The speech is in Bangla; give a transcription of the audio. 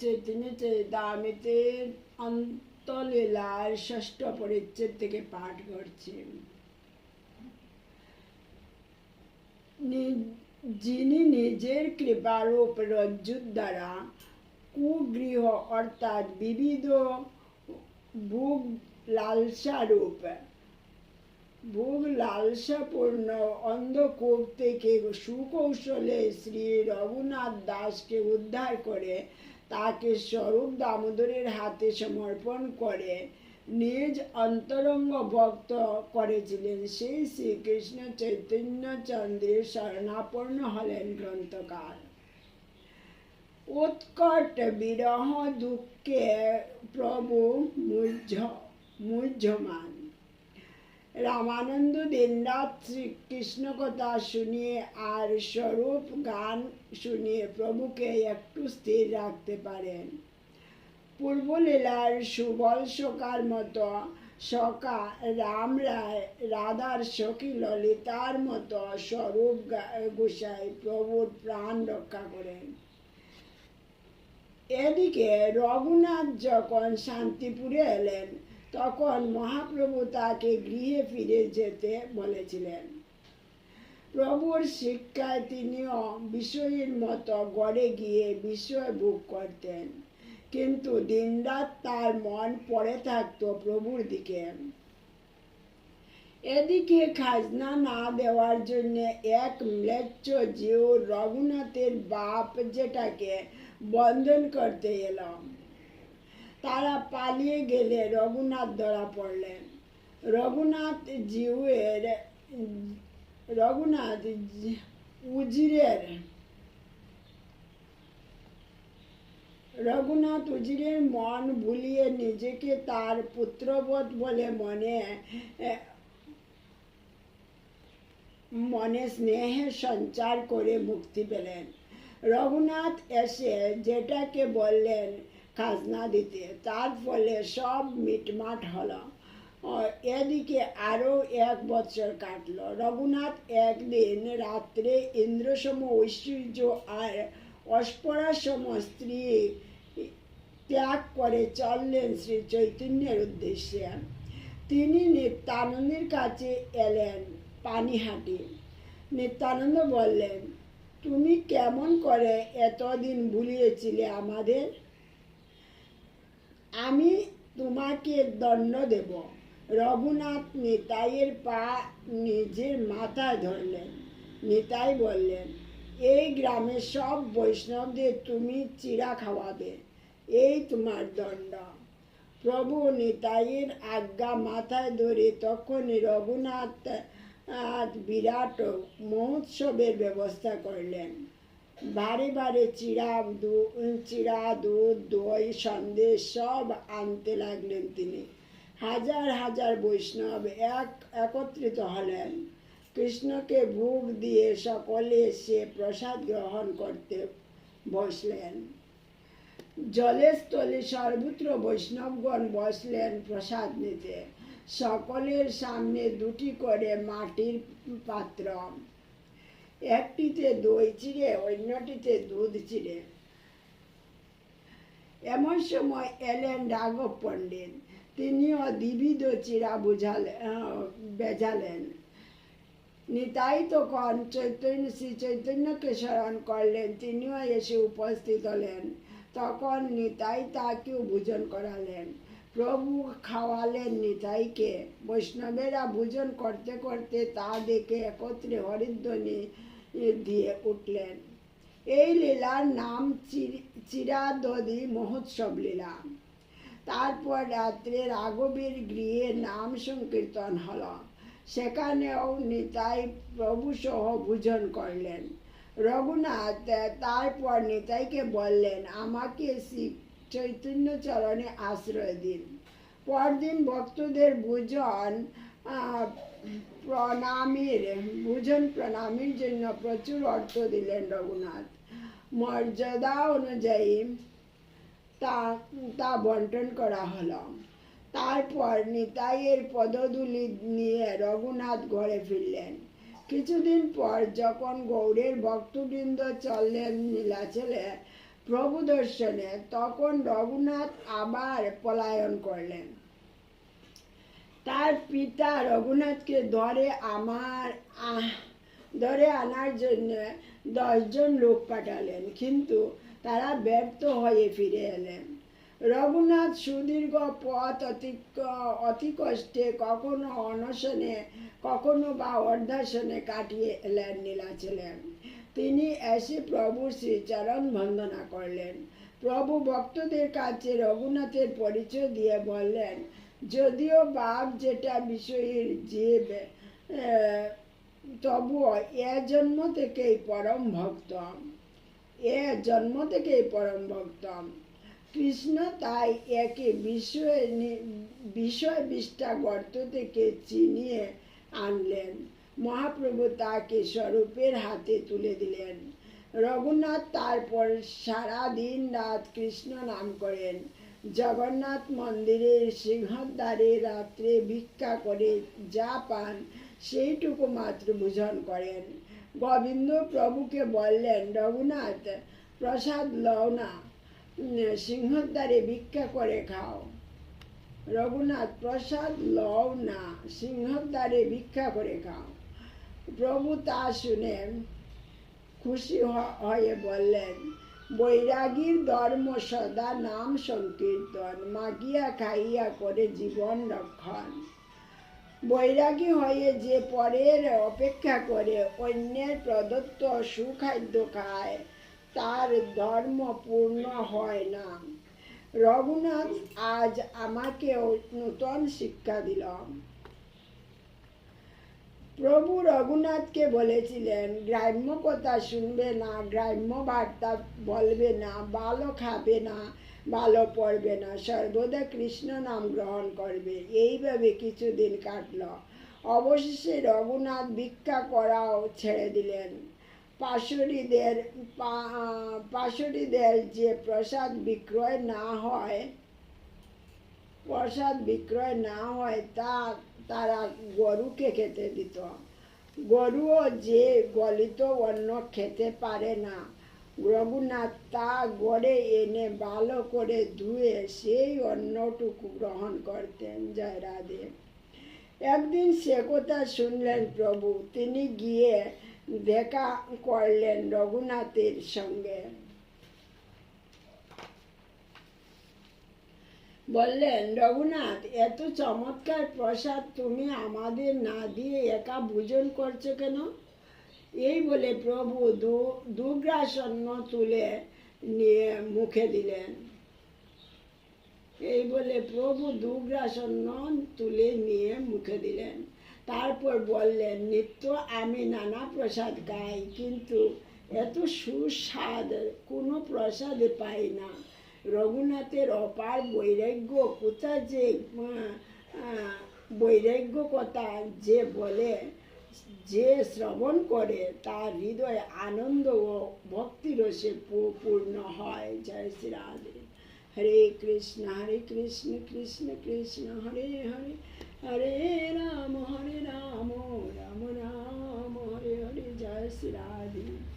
চৈতন্য অন্তলীলার ষষ্ঠ পরিচ্ছেদ থেকে পাঠ যিনি নিজের কৃপারূপ রজ্জুর দ্বারা কুগৃহ অর্থাৎ বিবিধ ভোগ লালসারূপ ভোগ লালসাপূর্ণ অন্ধকূপ থেকে সুকৌশলে শ্রী রঘুনাথ দাসকে উদ্ধার করে তাকে স্বরূপ দামোদরের হাতে সমর্পণ করে নিজ অন্তরঙ্গ ভক্ত করেছিলেন। সেই শ্রীকৃষ্ণ চৈতন্য চন্দ্রের শরণাপন্ন হলেন গ্রন্থকার। উৎকট বিরহ দুঃখে প্রভু মুহ্য মুহ্যমান রামানন্দ দিনরাত শ্রীকৃষ্ণ কথা শুনিয়ে আর স্বরূপ গান শুনিয়ে প্রভুকে একটু স্থির রাখতে পারেন। পূর্বলীলার সুবল শোকার মতো সকা রাম রায়, রাধার সখী ললিতার মতো স্বরূপ গোসাই প্রভুর প্রাণ রক্ষা করেন। এদিকে রঘুনাথ যখন শান্তিপুরে এলেন তখন মহাপ্রভু তাকে গৃহে ফিরে যেতে বলেছিলেন। প্রভুর শিক্ষায় তিনিও বিষয়ের মতো গড়ে গিয়ে বিষয় ভোগ করতেন। কিন্তু দিনরাত তার মন পড়ে থাকত প্রভুর দিকে। এদিকে খাজনা না দেওয়ার জন্য এক ম্লেচ্ছ জিও রঘুনাথের বাপ যেটাকে বন্ধন করতে এলো। তারা পালিয়ে গেলে রঘুনাথ ধরা পড়লেন রঘুনাথ জিউয়ের, রঘুনাথ উজিরের রঘুনাথ উজিরের মন ভুলিয়ে নিজেকে তার পুত্রবোধ বলে মনে মনে স্নেহের সঞ্চার করে মুক্তি পেলেন। রঘুনাথ এসে যেটাকে বললেন খাজনা দিতে। তার ফলে সব মিটমাট হলো। এদিকে আরও এক বছর কাটলো। রঘুনাথ একদিন রাত্রে ইন্দ্রসম ঐশ্বর্য আর অস্পরাসম স্ত্রী ত্যাগ করে চললেন শ্রী চৈতন্যের উদ্দেশ্যে। তিনি নিত্যানন্দের কাছে এলেন পানিহাটি। নিত্যানন্দ বললেন, তুমি কেমন করে এতদিন ভুলিয়েছিলে আমাদের? আমি তোমাকে দণ্ড দেব। রঘুনাথ নিতাইয়ের পা নিজের মাথায় ধরলেন। নিতাই বললেন, এই গ্রামের সব বৈষ্ণবদের তুমি চিরা খাওয়াবে। এই তোমার দণ্ড। প্রভু নিতাইয়ের আজ্ঞা মাথায় ধরে তখনই রঘুনাথ বিরাট মহোৎসবের ব্যবস্থা করলেন। বারে বারে দু- চিড়া দুধ, দই, সন্দেশ সব আনতে লাগলেন তিনি। হাজার হাজার বৈষ্ণব এক, একত্রিত হলেন। কৃষ্ণকে ভোগ দিয়ে সকলে সে প্রসাদ গ্রহণ করতে বসলেন। জলের স্থলে সর্বত্র বৈষ্ণবগণ বসলেন প্রসাদ নিতে। সকলের সামনে দুটি করে মাটির পাত্র একটিতে দই চিড়ে, অন্যটিতে দুধ চিড়ে। এমন সময় এলেন রাঘব পণ্ডিত। তিনিও দ্বিবিধ চিরা বুঝালেন বেজালেন। নিতাই তখন চৈতন্য, শ্রী চৈতন্যকে স্মরণ করলেন। তিনিও এসে উপস্থিত হলেন। তখন নিতাই তাকেও ভোজন করালেন। প্রভু খাওয়ালেন নিতাইকে। বৈষ্ণবেরা ভোজন করতে করতে তা দেখে একত্রে হরিধ্বনি দিয়ে উঠলেন। এই লীলার নাম চির- চিরাদদি মহোৎসব লীলা। তারপর রাত্রে রাঘবের গৃহে নাম সংকীর্তন হল। সেখানেও নিতাই প্রভু সহ ভোজন করলেন। রঘুনাথ তারপর নিতাইকে বললেন, আমাকে শ্রী চৈতন্য চরণে আশ্রয় দিন। পরদিন ভক্তদের ভোজন প্রণামীর, ভোজন প্রণামীর জন্য প্রচুর অর্থ দিলেন রঘুনাথ। মর্যাদা অনুযায়ী তা তা বন্টন করা হলো। তারপর নিতাইয়ের পদধূলি নিয়ে রঘুনাথ ঘরে ফিরলেন। কিছুদিন পর যখন গৌড়ের ভক্তবৃন্দ চললেন নীলাচলে প্রভু দর্শনে, তখন রঘুনাথ আবার পলায়ন করলেন। তার পিতা রঘুনাথকে ধরে আমার ধরে আনার জন্য দশজন লোক পাঠালেন। কিন্তু তারা ব্যর্থ হয়ে ফিরে এলেন। রঘুনাথ সুদীর্ঘ পথ অতি অতি কষ্টে কখনো অনশনে, কখনো বা অর্ধাসনে কাটিয়ে এলেন নীলাচলেন তিনি এসে প্রভুর শ্রীচরণ বন্দনা করলেন। প্রভু ভক্তদের কাছে রঘুনাথের পরিচয় দিয়ে বললেন যদিও বাপ যেটা বিষয়ের আহ, তবুও এ জন্ম থেকেই পরম ভক্ত এ জন্ম থেকেই পরম ভক্ত কৃষ্ণ তাই একে বিষয় বিষয় বিষ্ঠা গর্ত থেকে চিনিয়ে আনলেন। মহাপ্রভু তাকে স্বরূপের হাতে তুলে দিলেন। রঘুনাথ তারপর সারা দিন রাত কৃষ্ণ নাম করেন। জগন্নাথ মন্দিরের সিংহদ্বারে রাত্রে ভিক্ষা করে যা পান, সেইটুকু মাত্র ভোজন করেন। গোবিন্দ প্রভুকে বললেন, রঘুনাথ, প্রসাদ লও না, সিংহদ্বারে ভিক্ষা করে খাও। রঘুনাথ, প্রসাদ লও না, সিংহদ্বারে ভিক্ষা করে খাও। প্রভু তা শুনে খুশি হয়ে বললেন বৈরাগীর ধর্ম সদা নাম সংকীর্তন, মাগিয়া খাইয়া করে জীবন রক্ষণ। বৈরাগী হয়ে যে পরের অপেক্ষা করে অন্যের প্রদত্ত সুখাদ্য খায়, তার ধর্ম পূর্ণ হয় না। রঘুনাথ আজ আমাকেও নূতন শিক্ষা দিল। প্রভু রঘুনাথকে বলেছিলেন, গ্রাম্য কথা শুনবে না, গ্রাম্য বার্তা বলবে না, ভালো খাবে না, ভালো পড়বে না, সর্বদা কৃষ্ণ নাম গ্রহণ করবে। এইভাবে কিছুদিন কাটল। অবশেষে রঘুনাথ ভিক্ষা করাও ছেড়ে দিলেন। পাশরীদের পাশরীদের যে প্রসাদ বিক্রয় না হয়, প্রসাদ বিক্রয় না হয়, তা তারা গরুকে খেতে দিত। গরুও যে গলিত অন্ন খেতে পারে না। রঘুনাথ তা গড়ে এনে ভালো করে ধুয়ে সেই অন্নটুকু গ্রহণ করতেন জয় রাধে একদিন সে কথা শুনলেন প্রভু, তিনি গিয়ে দেখা করলেন রঘুনাথের সঙ্গে। বললেন, রঘুনাথ, এত চমৎকার প্রসাদ তুমি আমাদের না দিয়ে একা ভোজন করছ কেন? এই বলে প্রভু দু দুগ্রাস অন্ন তুলে নিয়ে মুখে দিলেন। এই বলে প্রভু দুগ্রাস অন্ন তুলে নিয়ে মুখে দিলেন। তারপর বললেন, নিত্য আমি নানা প্রসাদ খাই, কিন্তু এত সুস্বাদ কোনো প্রসাদে পাই না। রঘুনাথের অপার বৈরাগ্য কোথা যে বৈরাগ্য কথা যে বলে, যে শ্রবণ করে, তার হৃদয় আনন্দ ও ভক্তিরসে পূর্ণ হয়। জয় শ্রী রাধে। হরে কৃষ্ণ হরে কৃষ্ণ কৃষ্ণ কৃষ্ণ, হরে হরে হরে রাম হরে রাম রাম রাম, হরে হরে। জয় শ্রী রাধে।